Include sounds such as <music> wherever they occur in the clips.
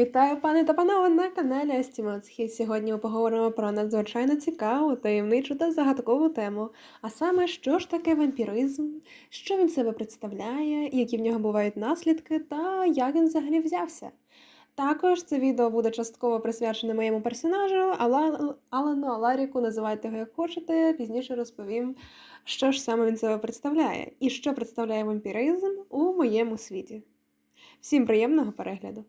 Вітаю, пане та панове, на каналі Естімоцхі. Сьогодні ми поговоримо про надзвичайно цікаву, таємничу та загадкову тему. А саме, що ж таке вампіризм, що він себе представляє, які в нього бувають наслідки, та як він взагалі взявся. Також це відео буде частково присвячене моєму персонажу, Ала... Алану Аларіку, називайте його як хочете. Пізніше розповім, що ж саме він себе представляє, і що представляє вампіризм у моєму світі. Всім приємного перегляду!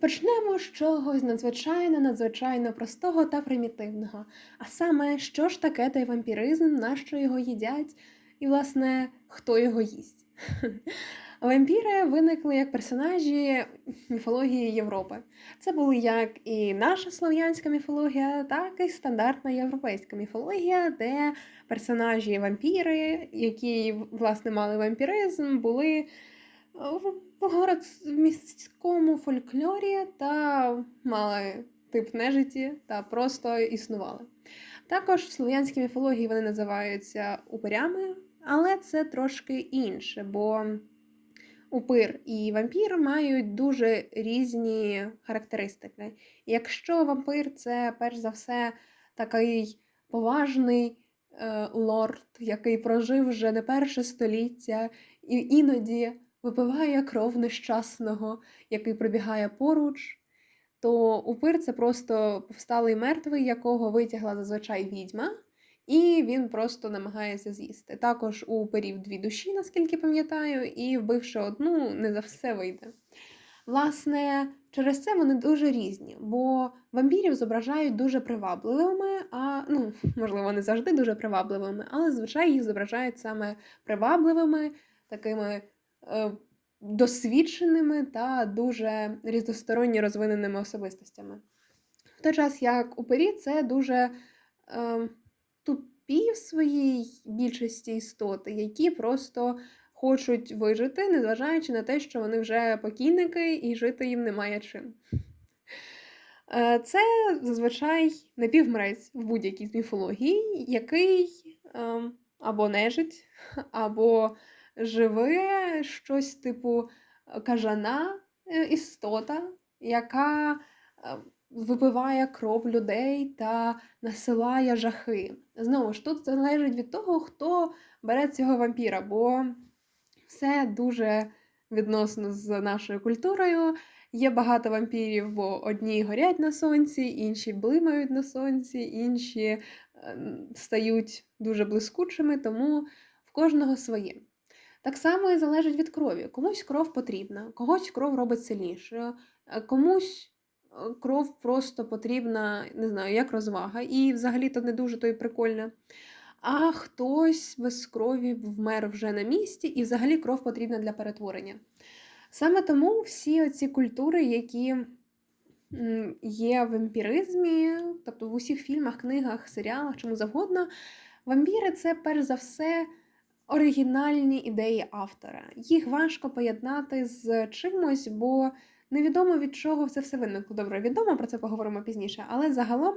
Почнемо з чогось надзвичайно, надзвичайно простого та примітивного. А саме, що ж таке той вампіризм, на що його їдять, і, власне, хто його їсть. <laughs> Вампіри виникли як персонажі міфології Європи. Це були як і наша слов'янська міфологія, так і стандартна європейська міфологія, де персонажі вампіри, які власне мали вампіризм, були город в міському фольклорі та мали тип нежиті та просто існували. Також в слов'янській міфології вони називаються упирями, але це трошки інше, бо упир і вампір мають дуже різні характеристики. Якщо вампир це перш за все такий поважний е, лорд, який прожив вже не перше століття, і іноді випиває кров нещасного, який пробігає поруч, то упир це просто повсталий мертвий, якого витягла зазвичай відьма, і він просто намагається з'їсти. Також у упирів дві душі, наскільки пам'ятаю, і вбивши одну, не за все вийде. Власне, через це вони дуже різні, бо вампірів зображають дуже привабливими, а ну, можливо, не завжди дуже привабливими, але зазвичай їх зображають саме привабливими, такими досвідченими та дуже різносторонньо розвиненими особистостями. В той час, як упері, це дуже е, тупі в своїй більшості істоти, які просто хочуть вижити, незважаючи на те, що вони вже покійники і жити їм немає чим. Е, це зазвичай напівмрець в будь-якій з міфології, який е, або нежить, <laughs> або живе щось типу е, кажана е, істота, яка е, випиває кров людей та насилає жахи. Знову ж тут залежить від того, хто бере цього вампіра, бо все дуже відносно з нашою культурою. Є багато вампірів, бо одні горять на сонці, інші блимають на сонці, інші стають дуже блискучими, тому в кожного своє. Так само і залежить від крові. Комусь кров потрібна, когось кров робить сильнішою, комусь е, кров просто потрібна, не знаю, як розвага, і взагалі-то не дуже то й прикольно. А хтось без крові вмер вже на місці, і взагалі кров потрібна для перетворення. Саме тому всі оці культури, які є в вампіризмі, тобто в усіх фільмах, книгах, серіалах, чому завгодно, вампіри це перш за все оригінальні ідеї автора. Їх важко поєднати з чимось, бо невідомо від чого це все виникло. Добре, відомо про це поговоримо пізніше, але загалом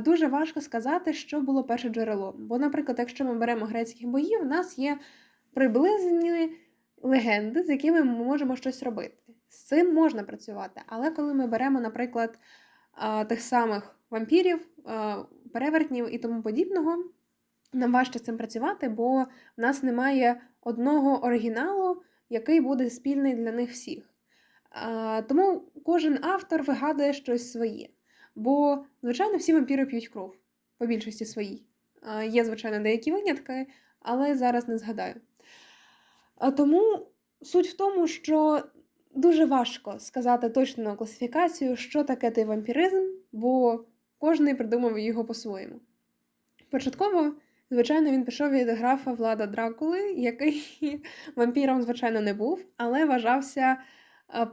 дуже важко сказати, що було перше джерело. Бо, наприклад, якщо ми беремо грецьких боїв, у нас є приблизні легенди, з якими ми можемо щось робити. З цим можна працювати. Але коли ми беремо, наприклад, тих самих вампірів, перевертнів і тому подібного, нам важче цим працювати, бо в нас немає одного оригіналу, який буде спільний для них всіх. Тому кожен автор вигадує щось своє. Бо, звичайно, всі вампіри п'ють кров, по більшості своїй. Є, звичайно, деякі винятки, але зараз не згадаю. Тому суть в тому, що дуже важко сказати точну класифікацію, що таке той вампіризм, бо кожен придумав його по-своєму. Початково Звичайно, він пішов від графа Влада Дракули, який <laughs> вампіром, звичайно, не був, але вважався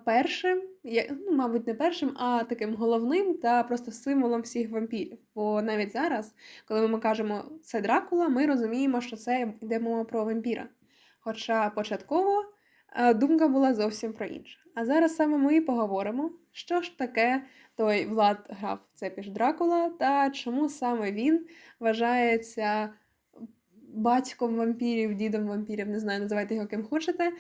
першим, ну, мабуть, не першим, а таким головним та просто символом всіх вампірів. Бо навіть зараз, коли ми кажемо це Дракула, ми розуміємо, що це йде мова про вампіра. Хоча початково думка була зовсім про інше. А зараз саме ми поговоримо, що ж таке той Влад граф Цепіш Дракула та чому саме він вважається батьком вампірів, дідом вампірів, не знаю, називайте його ким хочете.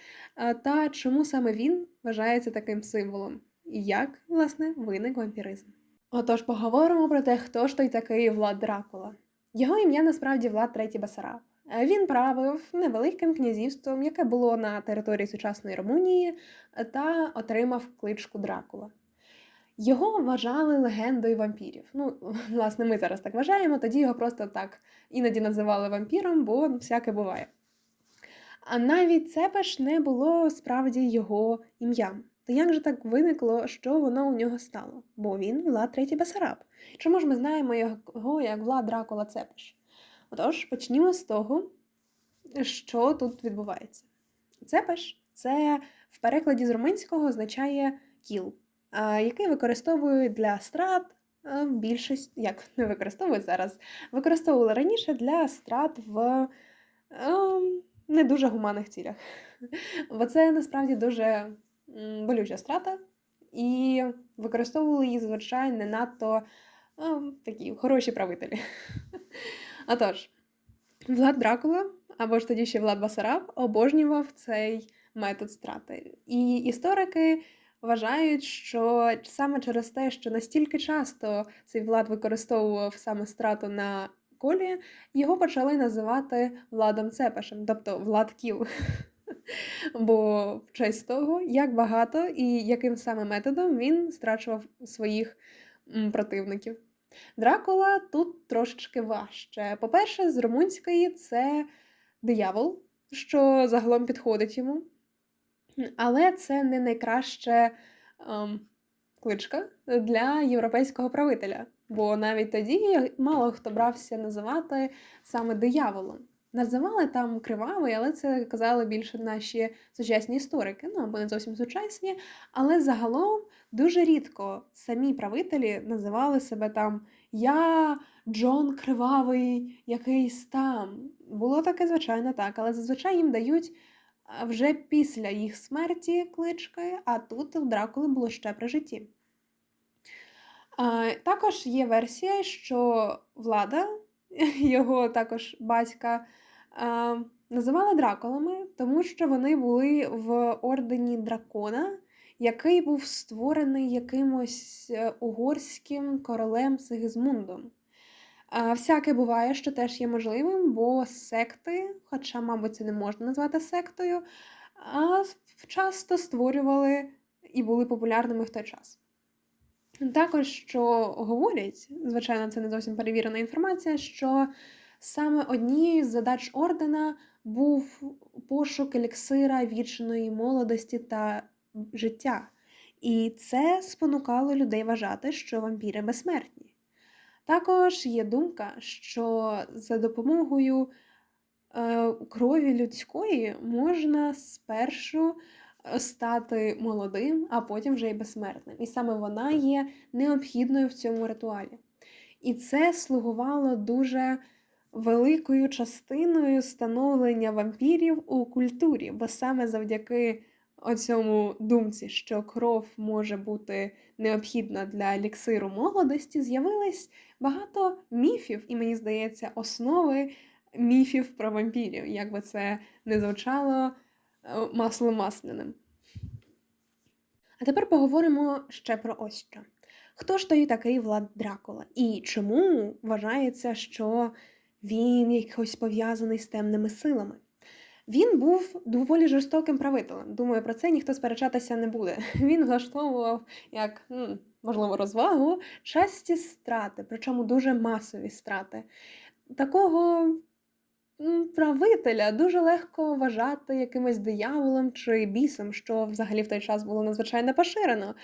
Та чому саме він вважається таким символом? І як, власне, виник вампіризм. Отож, поговоримо про те, хто ж той такий Влад Дракула. Його ім'я насправді Влад Третій Басараб. Е, Він правив невеликим князівством, яке було на території сучасної Румунії, е, та отримав кличку Дракула. Його вважали легендою вампірів. Ну, <laughs> власне, ми зараз так вважаємо, тоді його просто так іноді називали вампіром, бо всяке буває. А навіть Цепеш не було справді його ім'ям. То як же так виникло, що воно у нього стало? Бо він Влад Третій Басараб. Чому ж ми знаємо його як Влад Дракула Цепеш? Отож, почнімо з того, що тут відбувається. Цепеш це в перекладі з румунського означає кіл, який використовують для страт більшість, як не використовують зараз, використовували раніше для страт в ем, не дуже гуманних цілях. Бо це насправді дуже болюча страта, і використовували її зазвичай не надто ем, такі хороші правителі. <laughs> Отож, Влад Дракула, або ж тоді ще Влад Басараб, обожнював цей метод страти. І історики вважають, що саме через те, що настільки часто цей влад використовував саме страту на колі, його почали називати Владом Цепешем, тобто Влад Кіл. <laughs> Бо в честь того, як багато і яким саме методом він страчував своїх противників. Дракула тут трошечки важче. По-перше, з румунської це диявол, що загалом підходить йому. Але це не найкраща ем, кличка для європейського правителя. Бо навіть тоді мало хто брався називати саме дияволом. Називали там кривавий, але це казали більше наші сучасні історики, ну або не зовсім сучасні. Але загалом дуже рідко самі правителі називали себе там Я Джон Кривавий, якийсь там. Було таке, звичайно, так, але зазвичай їм дають вже після їх смерті клички, а тут у Дракули було ще при житті. Також є версія, що влада, <laughs> його також батька, а, називали дракулами, тому що вони були в ордені дракона, який був створений якимось е, угорським королем Сигизмундом. Всяке буває, що теж є можливим, бо секти, хоча, мабуть, це не можна назвати сектою, а часто створювали і були популярними в той час. Також, що говорять, звичайно, це не зовсім перевірена інформація, що саме однією з задач ордена був пошук еліксира вічної молодості та життя. І це спонукало людей вважати, що вампіри безсмертні. Також є думка, що за допомогою е, крові людської можна спершу е, стати молодим, а потім вже й безсмертним. І саме вона є необхідною в цьому ритуалі. І це слугувало дуже великою частиною становлення вампірів у культурі, бо саме завдяки оцьому думці, що кров може бути необхідна для еліксиру молодості, з'явилось багато міфів, і мені здається, основи міфів про вампірів, як би це не звучало е, маслом масляним. А тепер поговоримо ще про ось що. Хто ж той такий Влад Дракула? І чому вважається, що він якось пов'язаний з темними силами? Він був доволі жорстоким правителем. Думаю, про це ніхто сперечатися не буде. <laughs> Він влаштовував як, м, можливо, розвагу часті страти, причому дуже масові страти. Такого правителя дуже легко вважати якимось дияволом чи бісом, що взагалі в той час було надзвичайно поширено.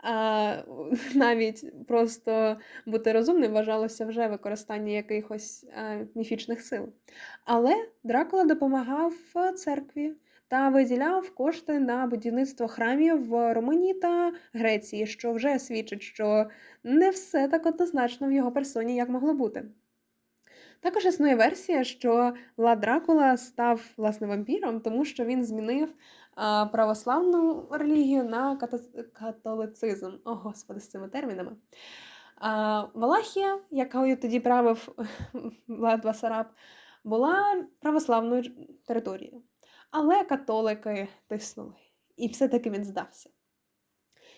А <laughs> навіть просто бути розумним вважалося вже використання якихось е, міфічних сил. Але Дракула допомагав е, церкві та виділяв кошти на будівництво храмів в Румунії та Греції, що вже свідчить, що не все так однозначно в його персоні, як могло бути. Також існує версія, що Влад Дракула став власне вампіром, тому що він змінив православну релігію на католицизм. О, господи, з цими термінами. А, Валахія, якою тоді правив <laughs> Влад Басараб, була православною територією. Але католики тиснули, і все-таки він здався.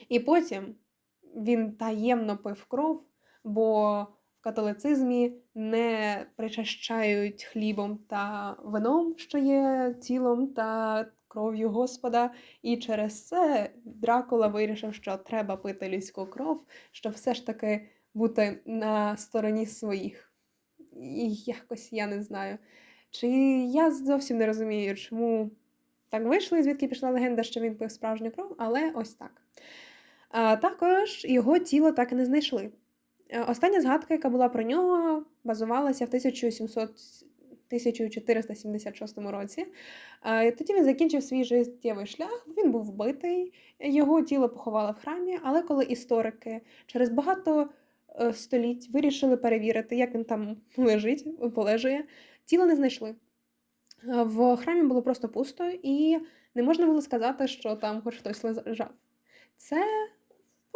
І потім він таємно пив кров, бо в католицизмі не причащають хлібом та вином, що є тілом та кров'ю Господа. І через це Дракула вирішив, що треба пити людську кров, щоб все ж таки бути на стороні своїх. І якось я не знаю. Чи я зовсім не розумію, чому так вийшло, і звідки пішла легенда, що він пив справжню кров, але ось так. А, також його тіло так і не знайшли. Е, Остання згадка, яка була про нього, базувалася в 1700 1476 році. Е, Тоді він закінчив свій життєвий шлях, він був вбитий, його тіло поховали в храмі, але коли історики через багато е, століть вирішили перевірити, як він там лежить, полежує, тіло не знайшли. В храмі було просто пусто, і не можна було сказати, що там хоч хтось лежав. Це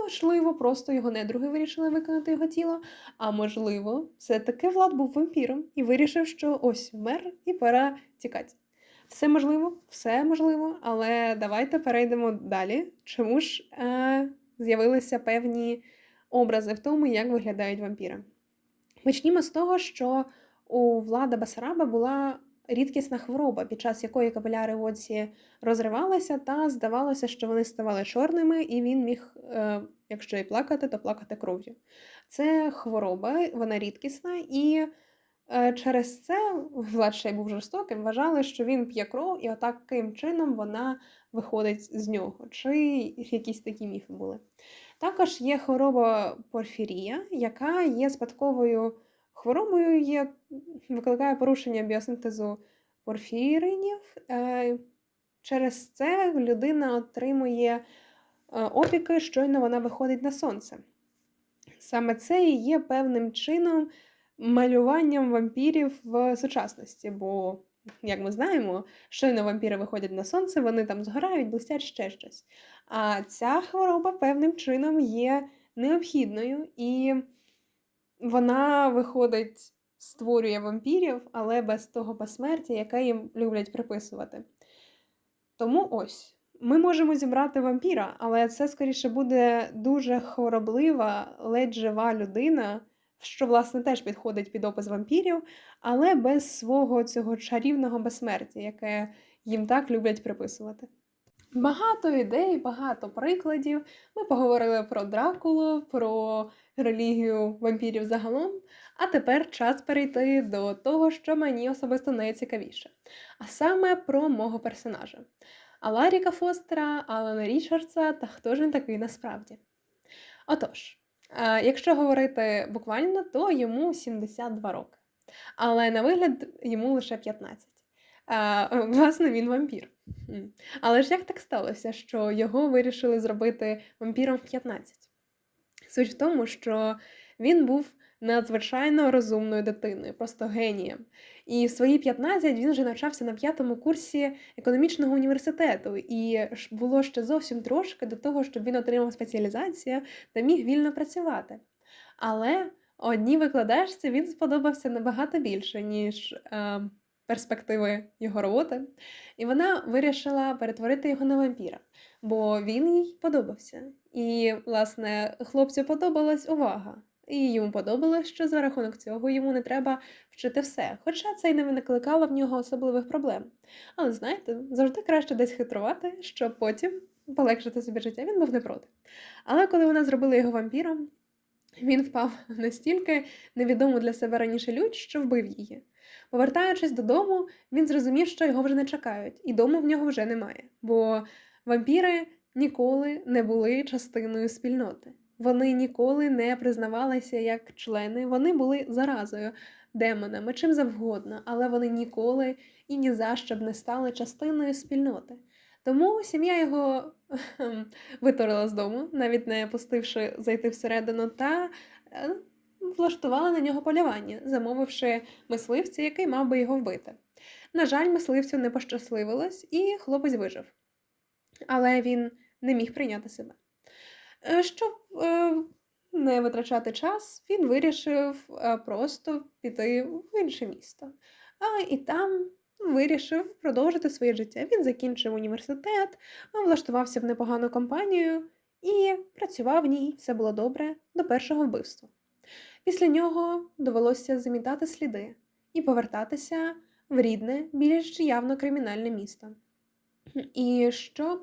можливо, просто його недруги вирішили виконати його тіло. А можливо, все-таки Влад був вампіром і вирішив, що ось вмер і пора тікати. Все можливо, все можливо, але давайте перейдемо далі. Чому ж е, з'явилися певні образи в тому, як виглядають вампіри? Почнімо з того, що у Влада Басараба була рідкісна хвороба, під час якої капіляри оці розривалися, та здавалося, що вони ставали чорними, і він міг, е, якщо і плакати, то плакати кров'ю. Це хвороба, вона рідкісна, і е, через це Влад ще був жорстоким, вважали, що він п'є кров, і отаким чином вона виходить з нього. Чи якісь такі міфи були. Також є хвороба порфірія, яка є спадковою хворобою, є, викликає порушення біосинтезу порфіринів. Е, Через це людина отримує е, опіки, щойно вона виходить на сонце. Саме це і є певним чином малюванням вампірів в сучасності, бо, як ми знаємо, щойно вампіри виходять на сонце, вони там згорають, блистять ще щось. А ця хвороба певним чином є необхідною, і вона виходить, створює вампірів, але без того безсмертя, яке їм люблять приписувати. Тому ось. Ми можемо зібрати вампіра, але це скоріше буде дуже хвороблива, ледь жива людина, що, власне, теж підходить під опис вампірів, але без свого цього чарівного безсмертя, яке їм так люблять приписувати. Багато ідей, багато прикладів. Ми поговорили про Дракулу, про релігію вампірів загалом. А тепер час перейти до того, що мені особисто найцікавіше. А саме про мого персонажа. Аларіка Фостера, Алана Річардса та хто ж він такий насправді. Отож, е, якщо говорити буквально, то йому 72 роки. Але на вигляд йому лише 15. Е, Власне, він вампір. Але ж як так сталося, що його вирішили зробити вампіром в 15? Суть в тому, що він був надзвичайно розумною дитиною, просто генієм. І в свої 15 він вже навчався на п'ятому курсі економічного університету, і було ще зовсім трошки до того, щоб він отримав спеціалізацію та міг вільно працювати. Але одній викладачці він сподобався набагато більше, ніж е, перспективи його роботи. І вона вирішила перетворити його на вампіра, бо він їй подобався. І, власне, хлопцю подобалась увага. І йому подобалось, що за рахунок цього йому не треба вчити все, хоча це й не викликало в нього особливих проблем. Але знаєте, завжди краще десь хитрувати, щоб потім полегшити собі життя. Він був не проти. Але коли вона зробила його вампіром, він впав настільки невідому для себе раніше лють, що вбив її. Повертаючись додому, він зрозумів, що його вже не чекають, і дому в нього вже немає, бо вампіри ніколи не були частиною спільноти. Вони ніколи не признавалися як члени, вони були заразою, демонами, чим завгодно, але вони ніколи і ні за що б не стали частиною спільноти. Тому сім'я його <laughs> кхем, витурила з дому, навіть не пустивши зайти всередину, та е, влаштувала на нього полювання, замовивши мисливця, який мав би його вбити. На жаль, мисливцю не пощасливилось, і хлопець вижив. Але він не міг прийняти себе. Е, Щоб е, не витрачати час, він вирішив е, просто піти в інше місто. А і там вирішив продовжити своє життя. Він закінчив університет, влаштувався в непогану компанію і працював в ній, все було добре до першого вбивства. Після нього довелося замітати сліди і повертатися в рідне, більш явно кримінальне місто. І що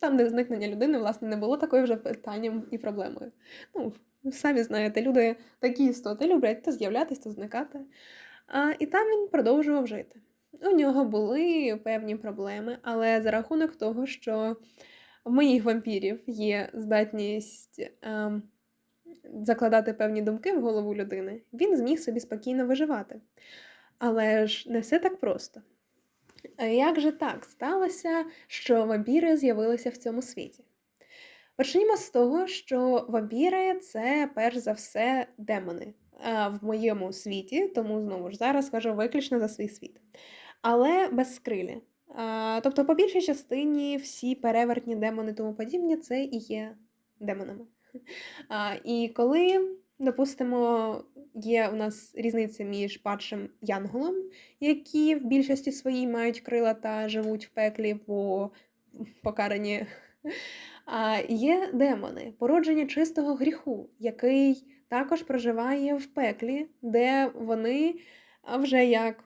там, де зникнення людини, власне, не було такою вже питанням і проблемою. Ну, самі знаєте, люди такі істоти люблять то з'являтися, то зникати. А, і там він продовжував жити. У нього були певні проблеми, але за рахунок того, що в моїх вампірів є здатність ем, закладати певні думки в голову людини, він зміг собі спокійно виживати. Але ж не все так просто. Як же так сталося, що вампіри з'явилися в цьому світі? Почнімо з того, що вампіри це перш за все демони в моєму світі, тому знову ж зараз кажу виключно за свій світ. Але безскрилі. А, Тобто, по більшій частині всі перевертні демони тому подібні це і є демонами. А, І коли, допустимо, є у нас різниця між падшим янголом, які в більшості своїй мають крила та живуть в пеклі по покарані. А є демони, породження чистого гріху, який також проживає в пеклі, де вони вже як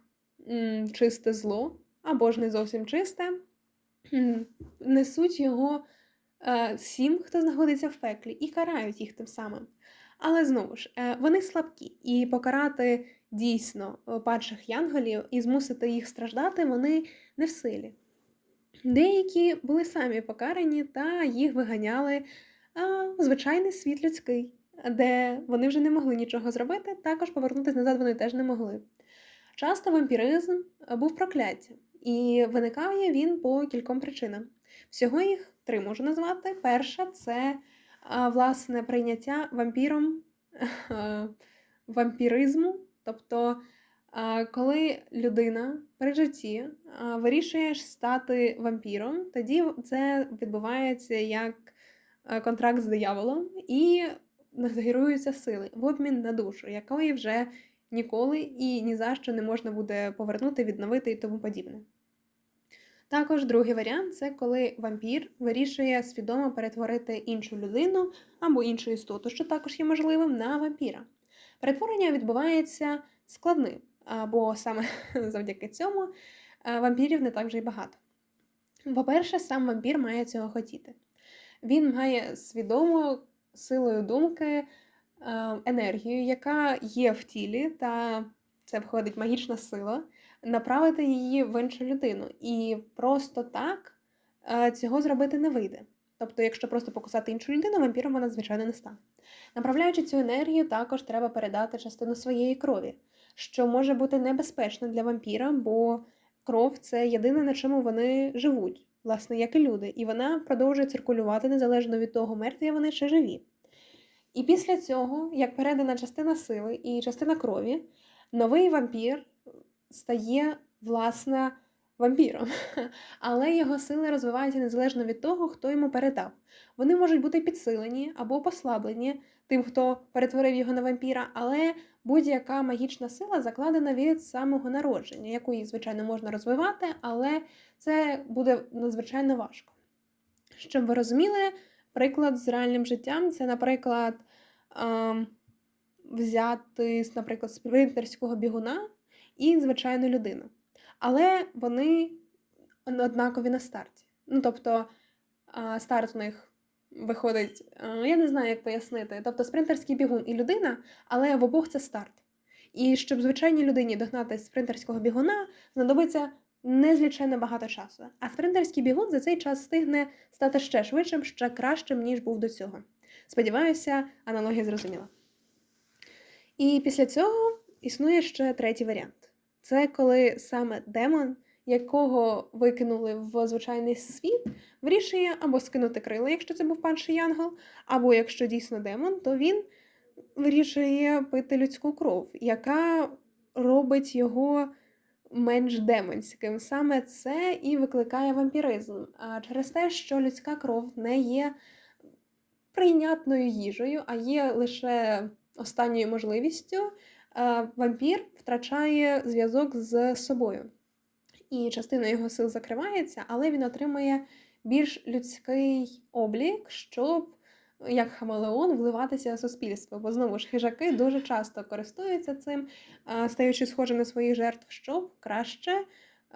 чисте зло, або ж не зовсім чисте, несуть його всім, хто знаходиться в пеклі, і карають їх тим самим. Але знову ж, е, вони слабкі, і покарати дійсно е, падших янголів і змусити їх страждати вони не в силі. Деякі були самі покарані та їх виганяли в звичайний світ людський, де вони вже не могли нічого зробити, також повернутися назад вони теж не могли. Часто вампіризм е, був прокляттям, і виникає він по кільком причинам. Всього їх три можу назвати. Перша це власне прийняття вампіром е, вампіризму, тобто коли людина при житті вирішує стати вампіром, тоді це відбувається як е, контракт з дияволом і нагіруються сили в обмін на душу, якої вже ніколи і ні за що не можна буде повернути, відновити і тому подібне. Також другий варіант це коли вампір вирішує свідомо перетворити іншу людину або іншу істоту, що також є можливим, на вампіра. Перетворення відбувається складним, бо саме <laughs> завдяки цьому е, вампірів не так вже й багато. По-перше, сам вампір має цього хотіти. Він має свідомо силою думки е, енергію, яка є в тілі, та це входить магічна сила, направити її в іншу людину. І просто так е, цього зробити не вийде. Тобто, якщо просто покусати іншу людину, вампіром вона, звичайно, не стане. Направляючи цю енергію, також треба передати частину своєї крові, що може бути небезпечно для вампіра, бо кров це єдине, на чому вони живуть, власне, як і люди, і вона продовжує циркулювати незалежно від того, мертві вони чи живі. І після цього, як передана частина сили і частина крові, новий вампір стає, власне, вампіром. <laughs> Але його сили розвиваються незалежно від того, хто йому передав. Вони можуть бути підсилені або послаблені тим, хто перетворив його на вампіра, але будь-яка магічна сила закладена від самого народження, яку її, звичайно, можна розвивати, але це буде надзвичайно важко. Щоб ви розуміли, приклад з реальним життям це, наприклад, ем, взяти, наприклад, спринтерського бігуна і звичайну людину. Але вони однакові на старті. Ну, тобто, старт у них виходить, я не знаю, як пояснити. Тобто, спринтерський бігун і людина, але в обох це старт. І щоб звичайній людині догнати спринтерського бігуна, знадобиться незліченно багато часу. А спринтерський бігун за цей час встигне стати ще швидшим, ще кращим, ніж був до цього. Сподіваюся, аналогія зрозуміла. І після цього існує ще третій варіант. Це коли саме демон, якого викинули в звичайний світ, вирішує або скинути крила, якщо це був перший янгол, або якщо дійсно демон, то він вирішує пити людську кров, яка робить його менш демонським. Саме це і викликає вампіризм. А через те, що людська кров не є прийнятною їжею, а є лише останньою можливістю вампір втрачає зв'язок з собою. І частина його сил закривається, але він отримує більш людський облік, щоб як хамелеон, вливатися в суспільство. Бо знову ж хижаки дуже часто користуються цим, стаючи схожими на своїх жертв, щоб краще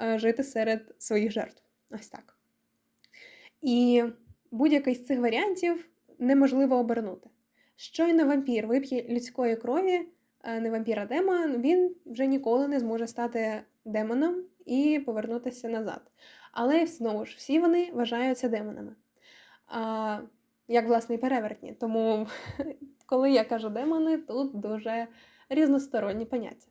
е, жити серед своїх жертв. Ось так. І будь-який з цих варіантів неможливо обернути. Щойно вампір вип'є людської крові, е, не вампір, а демон, він вже ніколи не зможе стати демоном і повернутися назад. Але знову ж всі вони вважаються демонами. А, як власне і перевертні. Тому, <laughs> коли я кажу демони, тут дуже різносторонні поняття.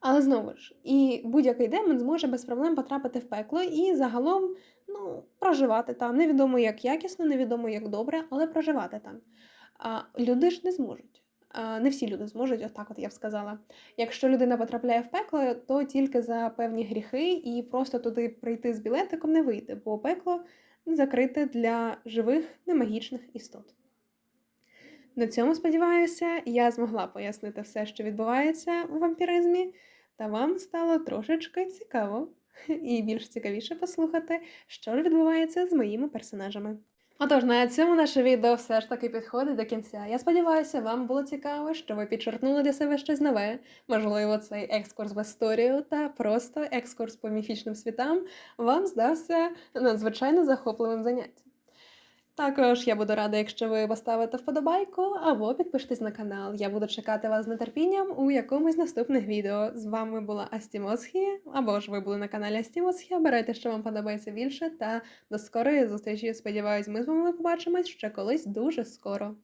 Але знову ж, і будь-який демон зможе без проблем потрапити в пекло і загалом ну, проживати там. Невідомо як якісно, невідомо як добре, але проживати там. А люди ж не зможуть. А, не всі люди зможуть, отак от я б сказала. Якщо людина потрапляє в пекло, то тільки за певні гріхи, і просто туди прийти з білетиком не вийде, бо пекло закрите для живих немагічних істот. На цьому, сподіваюся, я змогла пояснити все, що відбувається у вампіризмі, та вам стало трошечки цікаво і більш цікавіше послухати, що ж відбувається з моїми персонажами. Отож, на цьому наше відео все ж таки підходить до кінця. Я сподіваюся, вам було цікаво, що ви підчеркнули для себе щось нове. Можливо, цей екскурс в історію та просто екскурс по міфічним світам вам здався надзвичайно захопливим заняттям. Також я буду рада, якщо ви поставите вподобайку або підпишитесь на канал. Я буду чекати вас з нетерпінням у якомусь наступних відео. З вами була Астімосхі, або ж ви були на каналі Астімосхі. Обирайте, що вам подобається більше, та до скорої зустрічі. Сподіваюсь, ми з вами побачимось ще колись дуже скоро.